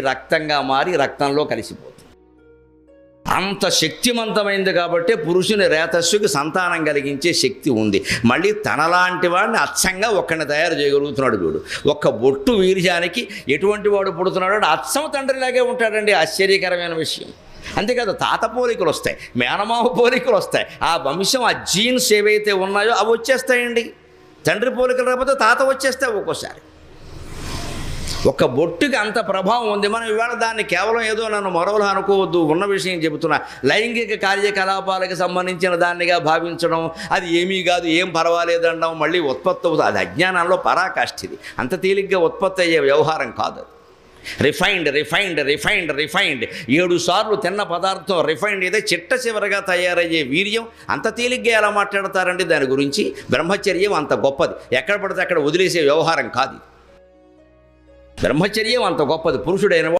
రక్తంగా మారి రక్తంలో కలిసిపోతుంది. అంత శక్తివంతమైంది కాబట్టి పురుషుని రేతస్సుకి సంతానం కలిగించే శక్తి ఉంది. మళ్ళీ తనలాంటి వాడిని అచ్చంగా ఒక్కడిని తయారు చేయగలుగుతున్నాడు వీడు. ఒక్క బొట్టు వీర్యానికి ఎటువంటి వాడు పుడుతున్నాడు అంటే అచ్చం తండ్రిలాగే ఉంటాడండి. ఆశ్చర్యకరమైన విషయం. అంతేకాదు తాత పోలికలు వస్తాయి మేనమావ పోలికలు వస్తాయి. ఆ వంశం ఆ జీన్స్ ఏవైతే ఉన్నాయో అవి వచ్చేస్తాయండి. తండ్రి పోలికలు రాకపోతే తాత వచ్చేస్తాయి ఒక్కోసారి. ఒక బొట్టుకి అంత ప్రభావం ఉంది. మనం ఇవాళ దాన్ని కేవలం ఏదో నన్ను మరోలా అనుకోవద్దు. ఉన్న విషయం చెబుతున్నా. లైంగిక కార్యకలాపాలకు సంబంధించిన దాన్నిగా భావించడం అది ఏమీ కాదు ఏం పర్వాలేదు అనడం మళ్ళీ ఉత్పత్తి అవుతుంది. అది అజ్ఞానంలో పరాకాష్ఠిది. అంత తేలిగ్గా ఉత్పత్తి అయ్యే వ్యవహారం కాదు రిఫైన్డ్ రిఫైన్డ్ రిఫైన్డ్ రిఫైన్డ్. ఏడు సార్లు తిన్న పదార్థం రిఫైన్డ్ అయితే చిట్ట చివరగా తయారయ్యే వీర్యం. అంత తేలిగ్గా ఎలా మాట్లాడతారండి? దాని గురించి బ్రహ్మచర్యం అంత గొప్పది. ఎక్కడ పడితే అక్కడ వదిలేసే వ్యవహారం కాదు బ్రహ్మచర్యం అంత గొప్పది. పురుషుడైన